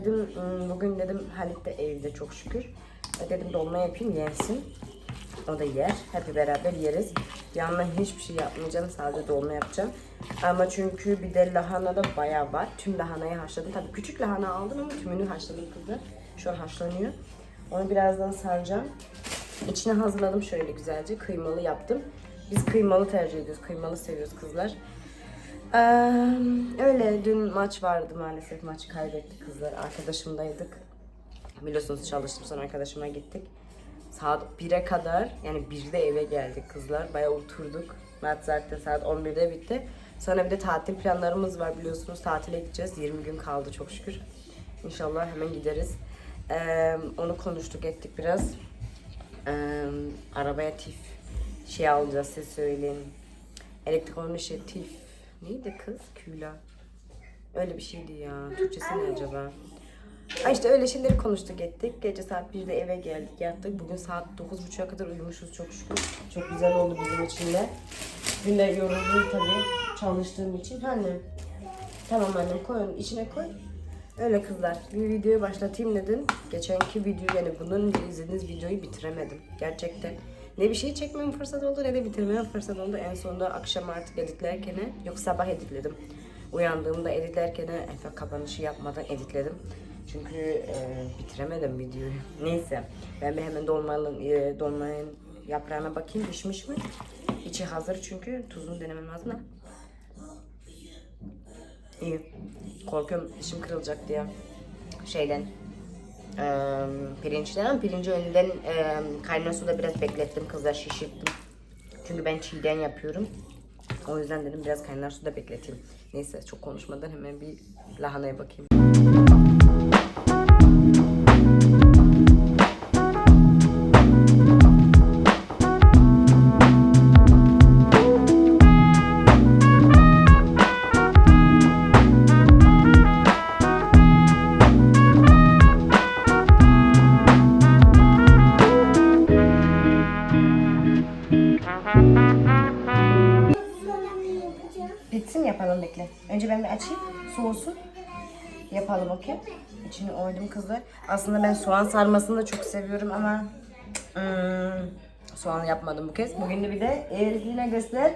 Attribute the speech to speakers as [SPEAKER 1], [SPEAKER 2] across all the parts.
[SPEAKER 1] dedim "Hmm, bugün dedim Halit de evde çok şükür. E, Dedim dolma yapayım yensin. O da yer. Hep beraber yeriz. Yanına hiçbir şey yapmayacağım. Sadece dolma yapacağım. Ama çünkü bir de lahana da bayağı var. Tüm lahanayı haşladım. Tabii küçük lahana aldım ama tümünü haşladım kızlar. Şu an haşlanıyor. Onu birazdan saracağım. İçine hazırladım şöyle güzelce. Kıymalı yaptım. Biz kıymalı tercih ediyoruz. Kıymalı seviyoruz kızlar. Öyle dün maç vardı maalesef. Maçı kaybettik kızlar. Arkadaşımdaydık. Biliyorsunuz çalıştım sonra arkadaşıma gittik. Saat 1'e kadar yani 1'de eve geldik kızlar. Bayağı oturduk. Maç zaten saat 11'de bitti. Sonra bir de tatil planlarımız var biliyorsunuz. Tatile gideceğiz. 20 gün kaldı çok şükür. İnşallah hemen gideriz. Ee, onu konuştuk ettik biraz. Ee, arabaya tif şey alacağız size söyleyeyim. Elektrik olmuş şey tif. Neydi kız? Küla. Öyle bir şeydi ya. Türkçesi ne acaba? Ha işte öyle şeyleri konuştuk ettik. Gece saat 1'de eve geldik yattık. Bugün saat 9.30'a kadar uyumuşuz çok şükür. Çok güzel oldu bizim için de. Dün de yoruldum tabii çalıştığım için. Hani tamam annem koy onu içine koy. Öyle kızlar. Bir videoyu başlatayım dedim. Geçenki video yani bunun önce izlediğiniz videoyu bitiremedim. Gerçekten. Ne bir şey çekmem fırsat oldu ne de bitirmem fırsat oldu. En sonunda akşam artık editlerken yok sabah editledim. Uyandığımda editlerken efe kapanışı yapmadan editledim. Çünkü e, bitiremedim videoyu. Neyse ben bir hemen dolmanın, e, dolmanın yaprağına bakayım pişmiş mi? İçi hazır çünkü tuzunu denemem lazım da. İyi. Korkuyorum dişim kırılacak diye. Şeyden. Pirinçten pirinci önden e, kaynar suda biraz beklettim kızlar şişirttim. Çünkü ben çiğden yapıyorum. O yüzden dedim biraz kaynar suda bekleteyim. Neyse çok konuşmadan hemen bir lahanaya bakayım. Bitsin yapalım bekle. Önce ben bir açayım. Soğusun. Yapalım okey. İçini oydum kızlar. Aslında ben soğan sarmasını da çok seviyorum ama hmm, soğan yapmadım bu kez. Bugün de bir de Elfina göster.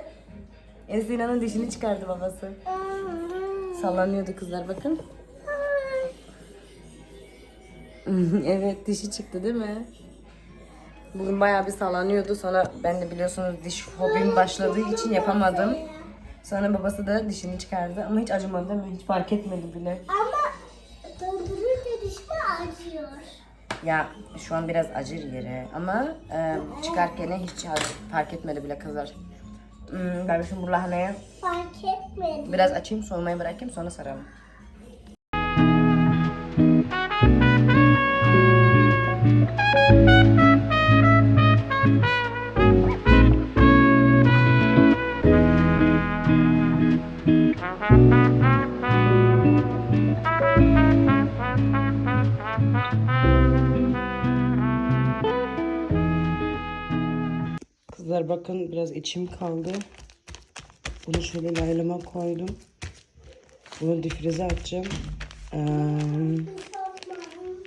[SPEAKER 1] Elfina'nın dişini çıkardı babası. Sallanıyordu kızlar bakın. evet dişi çıktı değil mi? Bugün bayağı bir sallanıyordu. Sonra ben de biliyorsunuz diş hobim başladığı için yapamadım. Sonra babası da dişini çıkardı ama hiç acımadı değil mi? Hiç fark etmedi bile.
[SPEAKER 2] Ama dondurunca dişime acıyor.
[SPEAKER 1] Ya şu an biraz acır yere ama e, çıkarken hiç fark etmedi bile kızlar. Hmm, ben şimdi bu lahanayı
[SPEAKER 2] Fark etmedim.
[SPEAKER 1] biraz açayım soğumaya bırakayım sonra saralım. Kızlar bakın biraz içim kaldı. Bunu şöyle laylama koydum. Bunu difrize atacağım. Ee,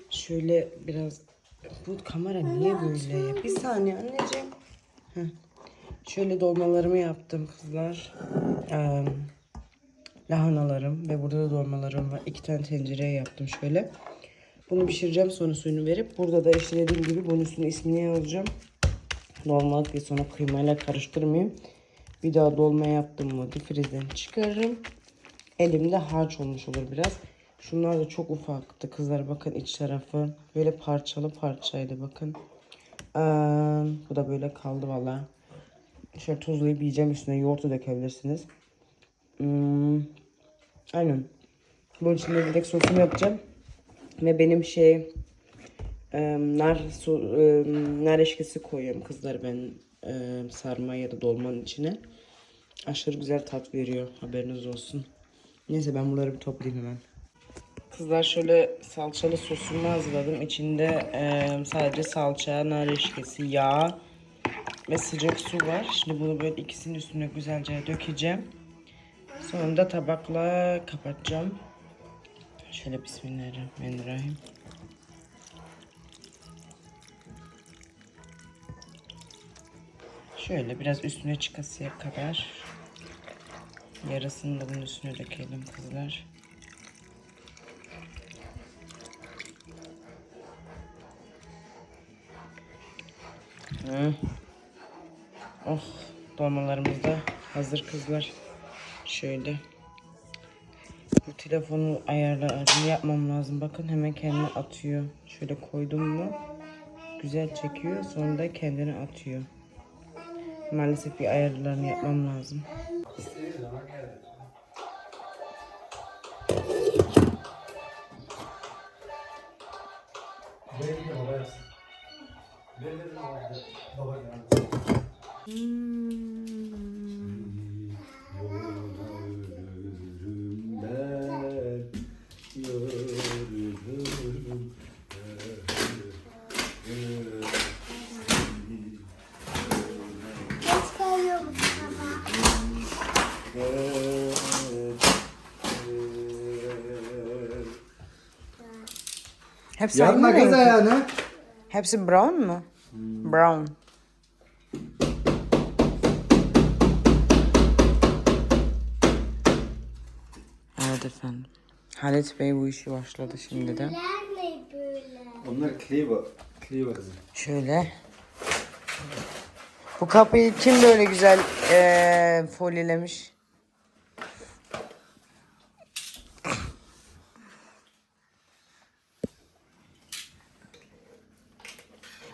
[SPEAKER 1] şöyle biraz... Bu kamera niye böyle? Bir saniye anneciğim. Heh. Şöyle dolmalarımı yaptım kızlar. Ee, lahanalarım ve burada da dolmalarım var. İki tane tencereye yaptım şöyle. Bunu pişireceğim sonra suyunu verip burada da işte dediğim gibi bunun üstüne ismini yazacağım. Dolmalık diye sonra kıymayla karıştırmayayım. Bir daha dolma yaptım mı difrizden çıkarırım. Elimde harç olmuş olur biraz. Şunlar da çok ufaktı kızlar bakın iç tarafı. Böyle parçalı parçaydı bakın. Ee, bu da böyle kaldı valla. Şöyle tuzlayıp yiyeceğim üstüne yoğurt da dökebilirsiniz. Hmm, aynen. Bunun içinde direkt sosumu yapacağım. Ve benim şey e, nar su, e, nar eşkisi koyuyorum kızlar ben e, sarma ya da dolmanın içine. Aşırı güzel tat veriyor. Haberiniz olsun. Neyse ben bunları bir toplayayım hemen. Kızlar şöyle salçalı sosumu hazırladım. İçinde e, sadece salça, nar eşkisi, yağ ve sıcak su var. Şimdi bunu böyle ikisinin üstüne güzelce dökeceğim. Sonra da tabakla kapatacağım. Şöyle Bismillahirrahmanirrahim. Şöyle biraz üstüne çıkasıya kadar yarısını da bunun üstüne dökelim kızlar. Hı. Oh dolmalarımız da hazır kızlar. Şöyle. Bu telefonu ayarlarını yapmam lazım. Bakın hemen kendini atıyor. Şöyle koydum mu güzel çekiyor. Sonra da kendini atıyor. Maalesef bir ayarlarını yapmam lazım.
[SPEAKER 2] Geç
[SPEAKER 1] Hepsi aynı
[SPEAKER 3] kız ayağını.
[SPEAKER 1] Hepsi brown mu? Brown. Evet efendim. Halit Bey bu işi başladı şimdi de.
[SPEAKER 2] Neler ne böyle?
[SPEAKER 3] Onlar Cleaver. Cleaver kızım.
[SPEAKER 1] Şöyle. Bu kapıyı kim böyle güzel eee folyelemiş?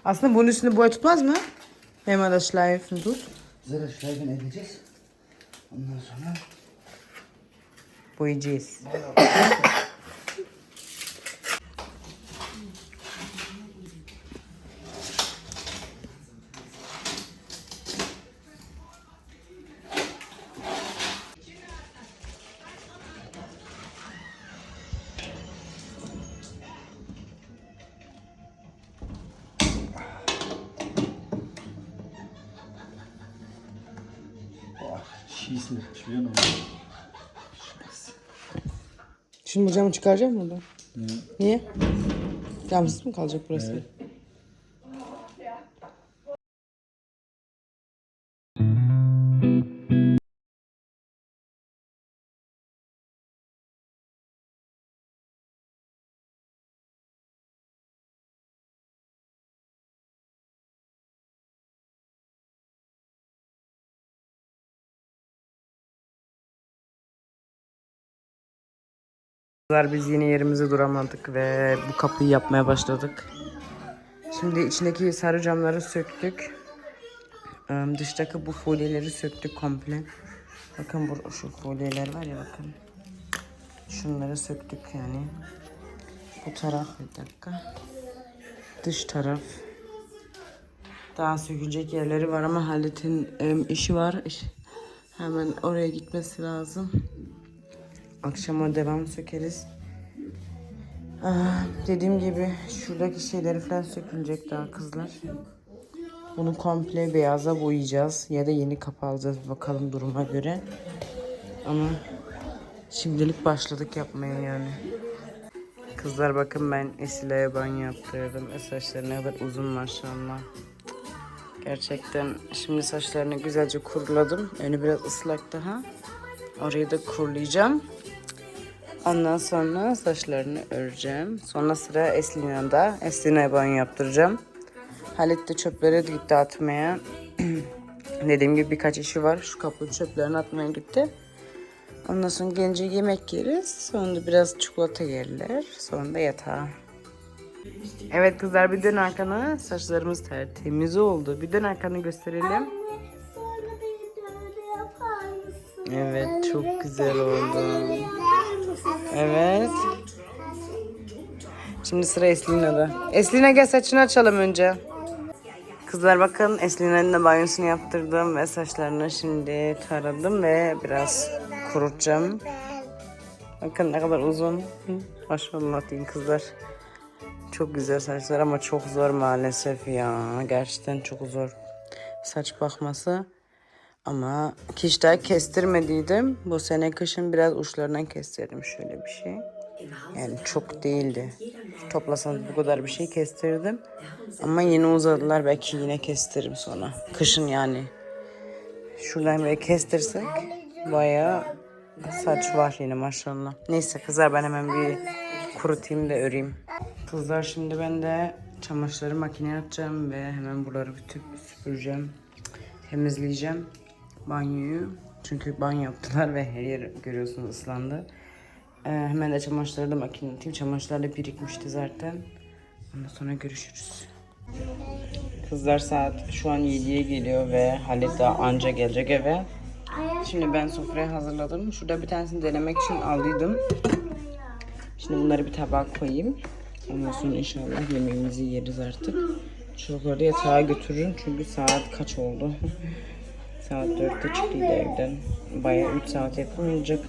[SPEAKER 1] Aslında bunun üstünde boya tutmaz mı? Hemen de schleifen tut.
[SPEAKER 3] Zara şlayben edeceğiz. Ondan sonra
[SPEAKER 1] Boyayacağız. Şimdi bu camı çıkaracağım mı buradan? Niye? Camsız mı kalacak burası? Kızlar, Biz yeni yerimize duramadık ve bu kapıyı yapmaya başladık. Şimdi içindeki sarı camları söktük. Dıştaki bu folyeleri söktük komple. Bakın bu şu folyeler var ya bakın. Şunları söktük yani. Bu taraf bir dakika. Dış taraf. Daha sökülecek yerleri var ama Halit'in em, işi var. Hemen oraya gitmesi lazım. Akşama devam sökeriz. Aa, dediğim gibi şuradaki şeyleri falan sökülecek daha kızlar. Bunu komple beyaza boyayacağız ya da yeni kapı alacağız bakalım duruma göre. Ama şimdilik başladık yapmaya yani. Kızlar bakın ben Esile'ye banyo yaptırdım. E, Saçları ne kadar uzun maşallah. Gerçekten şimdi saçlarını güzelce kuruladım. Önü biraz ıslak daha. Orayı da kurulayacağım. Ondan sonra saçlarını öreceğim. Sonra sıra Eslina'da. Eslina'ya banyo yaptıracağım. Halit de çöpleri gitti atmaya. Dediğim gibi birkaç işi var. Şu kapı çöplerini atmaya gitti. Ondan sonra gelince yemek yeriz. Sonra biraz çikolata yerler. Sonra da yatağa. Evet kızlar bir dön arkana. Saçlarımız tertemiz oldu. Bir dön arkanı gösterelim. Evet çok güzel oldu. Evet. Şimdi sıra Eslina'da. Eslina gel saçını açalım önce. Kızlar bakın Eslina'nın da banyosunu yaptırdım ve saçlarını şimdi taradım ve biraz kurutacağım. Bakın ne kadar uzun. Maşallah diyeyim kızlar. Çok güzel saçlar ama çok zor maalesef ya. Gerçekten çok zor saç bakması. Ama daha kestirmediydim. Bu sene kışın biraz uçlarından kestirdim şöyle bir şey. Yani çok değildi. Toplasanız bu kadar bir şey kestirdim. Ama yine uzadılar. Belki yine kestiririm sonra. Kışın yani. Şuradan böyle kestirsek bayağı saç var yine maşallah. Neyse kızlar ben hemen bir kurutayım da öreyim. Kızlar şimdi ben de çamaşırları makineye atacağım ve hemen buraları bütün süpüreceğim. Temizleyeceğim banyoyu. Çünkü banyo yaptılar ve her yer görüyorsunuz ıslandı. Ee, hemen de çamaşırları da makineye atayım. Çamaşırlar da birikmişti zaten. Ondan sonra görüşürüz. Kızlar saat şu an 7'ye geliyor ve Halit daha anca gelecek eve. Şimdi ben sofrayı hazırladım. Şurada bir tanesini denemek için aldıydım. Şimdi bunları bir tabağa koyayım. Ondan sonra inşallah yemeğimizi yeriz artık. Çocukları yatağa götürürüm çünkü saat kaç oldu? Saat 4'te çıktıydı evden. Bayağı 3 saat yakın olacak.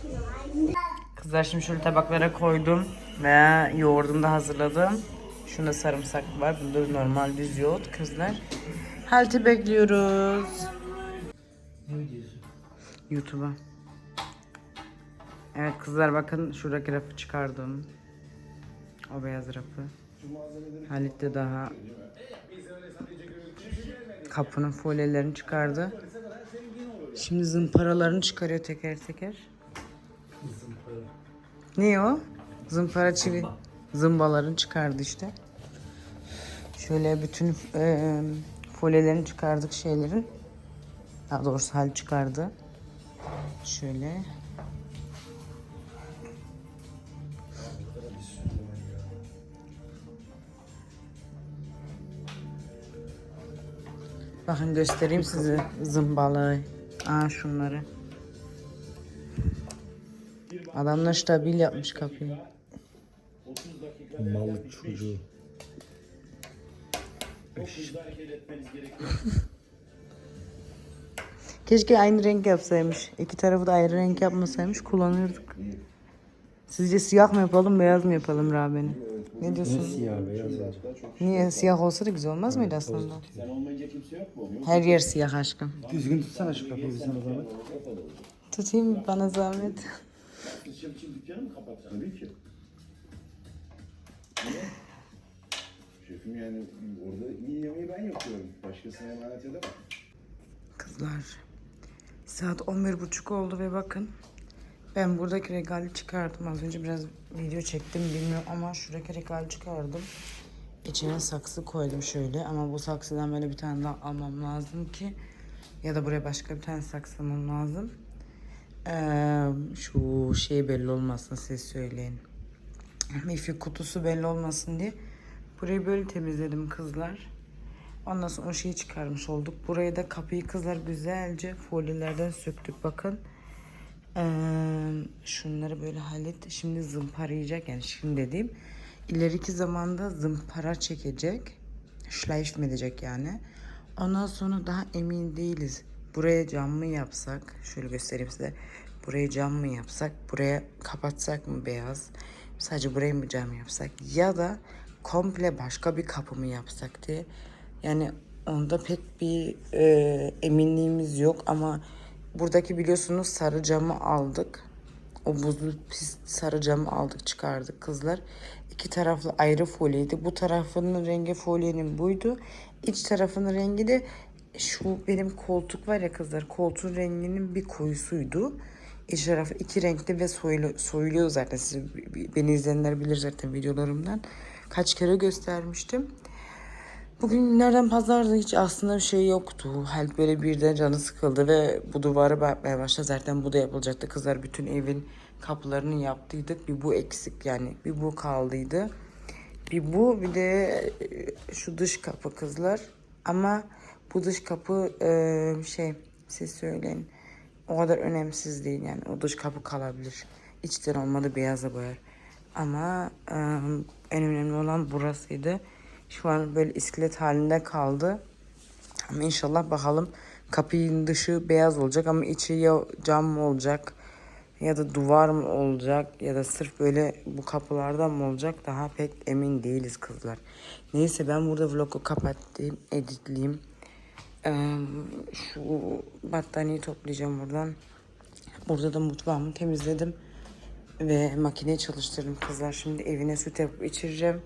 [SPEAKER 1] Kızlar şimdi şöyle tabaklara koydum ve yoğurdumu da hazırladım. Şunda sarımsak var. Bunda normal düz yoğurt kızlar. Halti bekliyoruz.
[SPEAKER 3] Ne diyorsun?
[SPEAKER 1] YouTube'a. Evet kızlar bakın şuradaki rafı çıkardım. O beyaz rafı. Halit de daha kapının folyelerini çıkardı. Şimdi zımparalarını çıkarıyor teker teker. Ne o? Zımpara çivi. Zımbalarını çıkardı işte. Şöyle bütün e, folyelerini çıkardık şeylerin. Daha doğrusu Halit çıkardı. Şöyle. Bakın göstereyim size zımbalığı. Aa şunları. Adamlar stabil yapmış kapıyı.
[SPEAKER 4] Mal çocuğu.
[SPEAKER 1] Keşke aynı renk yapsaymış. İki tarafı da ayrı renk yapmasaymış kullanırdık. Sizce siyah mı yapalım, beyaz mı yapalım Rabe'ni? Ne diyorsun?
[SPEAKER 4] Siyah beyaz.
[SPEAKER 1] Niye siyah olsa da güzel olmaz mıydı aslında? Her yer siyah aşkım.
[SPEAKER 3] Düzgün tutsana şu kapıyı bir sana zahmet.
[SPEAKER 1] Tutayım bana zahmet.
[SPEAKER 4] Tabii ki. Şefim yani orada iyi yemeği ben yapıyorum. Başkasına emanet edemem.
[SPEAKER 1] Kızlar saat 11.30 oldu ve bakın ben buradaki regali çıkardım. Az önce biraz video çektim bilmiyorum ama şuradaki regali çıkardım. İçine saksı koydum şöyle ama bu saksıdan böyle bir tane daha almam lazım ki ya da buraya başka bir tane saksı almam lazım. Ee, şu şey belli olmasın siz söyleyin. Mifi kutusu belli olmasın diye burayı böyle temizledim kızlar. Ondan sonra o şeyi çıkarmış olduk. Buraya da kapıyı kızlar güzelce folyelerden söktük bakın. Ee, şunları böyle hallet. Şimdi zımparayacak yani şimdi dediğim. ileriki zamanda zımpara çekecek. Schleif mi edecek yani. Ondan sonra daha emin değiliz. Buraya cam mı yapsak? Şöyle göstereyim size. Buraya cam mı yapsak? Buraya kapatsak mı beyaz? Sadece buraya mı cam yapsak? Ya da komple başka bir kapı mı yapsak diye. Yani onda pek bir e, eminliğimiz yok ama buradaki biliyorsunuz sarı camı aldık. O buzlu pis sarı camı aldık çıkardık kızlar. İki taraflı ayrı folyeydi. Bu tarafının rengi folyenin buydu. İç tarafının rengi de şu benim koltuk var ya kızlar. Koltuğun renginin bir koyusuydu. İç tarafı iki renkli ve soyulu, soyuluyor zaten. Siz, beni izleyenler bilir zaten videolarımdan. Kaç kere göstermiştim. Bugün günlerden pazarda hiç aslında bir şey yoktu. Halbuki böyle birden canı sıkıldı ve bu duvarı bakmaya başladı. Zaten bu da yapılacaktı. Kızlar bütün evin kapılarını yaptıydık. Bir bu eksik yani. Bir bu kaldıydı. Bir bu bir de e, şu dış kapı kızlar. Ama bu dış kapı e, şey siz söyleyin. O kadar önemsiz değil yani. O dış kapı kalabilir. İçten olmadı beyaza boyar. Ama e, en önemli olan burasıydı. Şu an böyle iskelet halinde kaldı. Ama inşallah bakalım kapının dışı beyaz olacak ama içi ya cam mı olacak ya da duvar mı olacak ya da sırf böyle bu kapılardan mı olacak daha pek emin değiliz kızlar. Neyse ben burada vlogu kapattım, editleyeyim. Ee, şu battaniyeyi toplayacağım buradan. Burada da mutfağımı temizledim. Ve makineyi çalıştırdım kızlar. Şimdi evine süt yapıp içireceğim.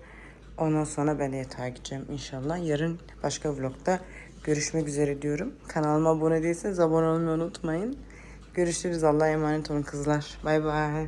[SPEAKER 1] Ondan sonra ben de yatağa gideceğim inşallah. Yarın başka vlogda görüşmek üzere diyorum. Kanalıma abone değilseniz abone olmayı unutmayın. Görüşürüz. Allah'a emanet olun kızlar. Bay bay.